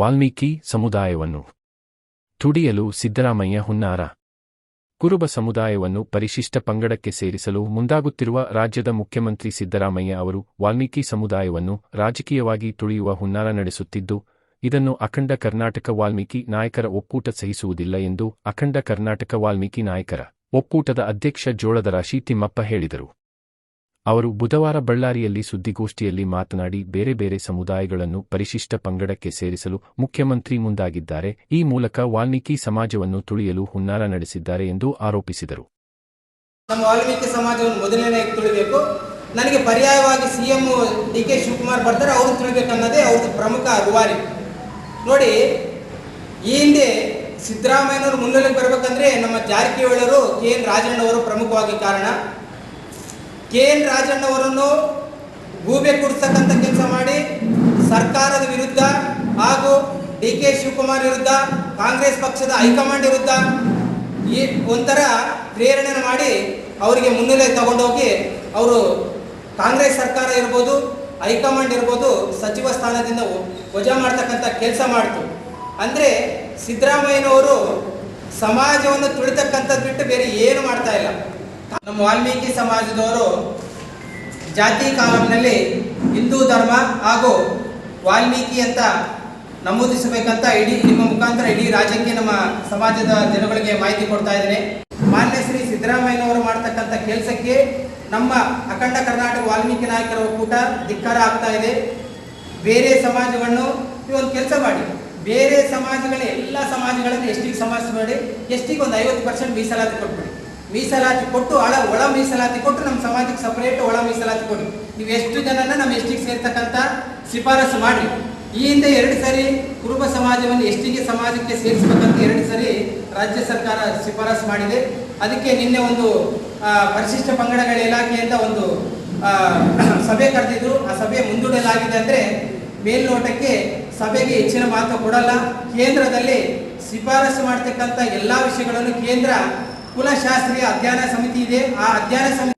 ವಾಲ್ಮೀಕಿ ಸಮುದಾಯವನ್ನು ತುಡಿಯಲು ಸಿದ್ದರಾಮಯ್ಯ ಹುನ್ನಾರ. ಕುರುಬ ಸಮುದಾಯವನ್ನು ಪರಿಶಿಷ್ಟ ಪಂಗಡಕ್ಕೆ ಸೇರಿಸಲು ಮುಂದಾಗುತ್ತಿರುವ ರಾಜ್ಯದ ಮುಖ್ಯಮಂತ್ರಿ ಸಿದ್ದರಾಮಯ್ಯ ಅವರು ವಾಲ್ಮೀಕಿ ಸಮುದಾಯವನ್ನು ರಾಜಕೀಯವಾಗಿ ತುಳಿಯುವ ಹುನ್ನಾರ ನಡೆಸುತ್ತಿದ್ದು, ಇದನ್ನು ಅಖಂಡ ಕರ್ನಾಟಕ ವಾಲ್ಮೀಕಿ ನಾಯಕರ ಒಕ್ಕೂಟ ಸಹಿಸುವುದಿಲ್ಲ ಎಂದು ಅಖಂಡ ಕರ್ನಾಟಕ ವಾಲ್ಮೀಕಿ ನಾಯಕರ ಒಕ್ಕೂಟದ ಅಧ್ಯಕ್ಷ ಜೋಳದರಾಶಿ ತಿಮ್ಮಪ್ಪ ಹೇಳಿದರು. ಅವರು ಬುಧವಾರ ಬಳ್ಳಾರಿಯಲ್ಲಿ ಸುದ್ದಿಗೋಷ್ಠಿಯಲ್ಲಿ ಮಾತನಾಡಿ ಬೇರೆ ಬೇರೆ ಸಮುದಾಯಗಳನ್ನು ಪರಿಶಿಷ್ಟ ಪಂಗಡಕ್ಕೆ ಸೇರಿಸಲು ಮುಖ್ಯಮಂತ್ರಿ ಮುಂದಾಗಿದ್ದಾರೆ. ಈ ಮೂಲಕ ವಾಲ್ಮೀಕಿ ಸಮಾಜವನ್ನು ತುಳಿಯಲು ಹುನ್ನಾರ ನಡೆಸಿದ್ದಾರೆ ಎಂದು ಆರೋಪಿಸಿದರು. ನಮ್ಮ ವಾಲ್ಮೀಕಿ ಸಮಾಜವನ್ನು ಮೊದಲನೇ ತುಳಿಬೇಕು. ನನಗೆ ಪರ್ಯಾಯವಾಗಿ ಸಿಎಂ ಡಿ ಕೆ ಶಿವಕುಮಾರ್ ಬರ್ತಾರೆ ಅವರು ತುಳಿಬೇಕು ಅನ್ನೋದೇ ಅವ್ರದ್ದು ಪ್ರಮುಖ ದುವಾರಿ ನೋಡಿ, ಈ ಹಿಂದೆ ಸಿದ್ದರಾಮಯ್ಯನವರು ಮುನ್ನೆಲೆಗೆ ಬರಬೇಕಂದ್ರೆ ನಮ್ಮ ಜಾರಕಿಹೊಳಿಯವರು, ಕೆ ಎನ್ ರಾಜಣ್ಣವರು ಪ್ರಮುಖವಾಗಿ ಕಾರಣ. ಕೆ ಎನ್ ರಾಜಣ್ಣವರನ್ನು ಗೂಬೆ ಕುಡಿಸತಕ್ಕಂಥ ಕೆಲಸ ಮಾಡಿ ಸರ್ಕಾರದ ವಿರುದ್ಧ ಹಾಗೂ ಡಿ ಕೆ ಶಿವಕುಮಾರ್ ವಿರುದ್ಧ, ಕಾಂಗ್ರೆಸ್ ಪಕ್ಷದ ಹೈಕಮಾಂಡ್ ವಿರುದ್ಧ ಈ ಒಂಥರ ಪ್ರೇರಣೆ ಮಾಡಿ ಅವರಿಗೆ ಮುನ್ನೆಲೆ ತಗೊಂಡೋಗಿ ಅವರು ಕಾಂಗ್ರೆಸ್ ಸರ್ಕಾರ ಇರ್ಬೋದು, ಹೈಕಮಾಂಡ್ ಇರ್ಬೋದು, ಸಚಿವ ಸ್ಥಾನದಿಂದ ವಜಾ ಮಾಡ್ತಕ್ಕಂಥ ಕೆಲಸ ಮಾಡ್ತು. ಅಂದರೆ ಸಿದ್ದರಾಮಯ್ಯನವರು ಸಮಾಜವನ್ನು ತುಳಿತಕ್ಕಂಥದ್ದು ಬಿಟ್ಟು ಬೇರೆ ಏನು ಮಾಡ್ತಾ ಇಲ್ಲ. ನಮ್ಮ ವಾಲ್ಮೀಕಿ ಸಮಾಜದವರು ಜಾತಿ ಕಾಲಂನಲ್ಲಿ ಹಿಂದೂ ಧರ್ಮ ಹಾಗೂ ವಾಲ್ಮೀಕಿ ಅಂತ ನಮೂದಿಸಬೇಕಂತ ಇಡೀ ನಿಮ್ಮ ಮುಖಾಂತರ ಇಡೀ ರಾಜ್ಯಕ್ಕೆ ನಮ್ಮ ಸಮಾಜದ ಜನಗಳಿಗೆ ಮಾಹಿತಿ ಕೊಡ್ತಾ ಇದ್ದೇನೆ. ಮಾನ್ಯ ಶ್ರೀ ಸಿದ್ದರಾಮಯ್ಯನವರು ಮಾಡ್ತಕ್ಕಂಥ ಕೆಲಸಕ್ಕೆ ನಮ್ಮ ಅಖಂಡ ಕರ್ನಾಟಕ ವಾಲ್ಮೀಕಿ ನಾಯಕರ ಒಕ್ಕೂಟ ಧಿಕ್ಕಾರ ಆಗ್ತಾ ಇದೆ. ಬೇರೆ ಸಮಾಜವನ್ನು ಒಂದು ಕೆಲಸ ಮಾಡಿ. ಬೇರೆ ಸಮಾಜಗಳ ಎಲ್ಲ ಸಮಾಜಗಳನ್ನು ಎಷ್ಟಿಗೆ ಸಮಾಜ ಮಾಡಿ ಎಷ್ಟಿಗೆ ಒಂದು ಐವತ್ತು ಪರ್ಸೆಂಟ್ ಮೀಸಲಾತಿ ಕೊಟ್ಬಿಡಿ. ಮೀಸಲಾತಿ ಕೊಟ್ಟು ಒಳ ಒಳ ಮೀಸಲಾತಿ ಕೊಟ್ಟು ನಮ್ಮ ಸಮಾಜಕ್ಕೆ ಸಪರೇಟ್ ಒಳ ಮೀಸಲಾತಿ ಕೊಡಿ. ನೀವು ಎಷ್ಟು ಜನನ ನಮ್ಮ ಎಷ್ಟಿಗೆ ಸೇರ್ತಕ್ಕಂಥ ಶಿಫಾರಸು ಮಾಡಿ ಈ ಹಿಂದೆ ಎರಡು ಸರಿ ಕುರುಬ ಸಮಾಜವನ್ನು ಎಷ್ಟಿಗೆ ಸಮಾಜಕ್ಕೆ ಸೇರಿಸಬೇಕಂತ ಎರಡು ಸರಿ ರಾಜ್ಯ ಸರ್ಕಾರ ಶಿಫಾರಸು ಮಾಡಿದೆ. ಅದಕ್ಕೆ ನಿನ್ನೆ ಒಂದು ಪರಿಶಿಷ್ಟ ಪಂಗಡಗಳ ಇಲಾಖೆಯಿಂದ ಒಂದು ಸಭೆ ಕರೆದಿದ್ರು. ಆ ಸಭೆ ಮುಂದೂಡಲಾಗಿದೆ ಅಂದರೆ ಮೇಲ್ನೋಟಕ್ಕೆ ಸಭೆಗೆ ಹೆಚ್ಚಿನ ಮಹತ್ವ ಕೊಡಲ್ಲ. ಕೇಂದ್ರದಲ್ಲಿ ಶಿಫಾರಸು ಮಾಡ್ತಕ್ಕಂಥ ಎಲ್ಲ ವಿಷಯಗಳನ್ನು ಕೇಂದ್ರ ಕುಲಶಾಸ್ತ್ರೀಯ ಅಧ್ಯಯನ ಸಮಿತಿ ಇದೆ ಆ ಅಧ್ಯಯನ ಸಮಿತಿ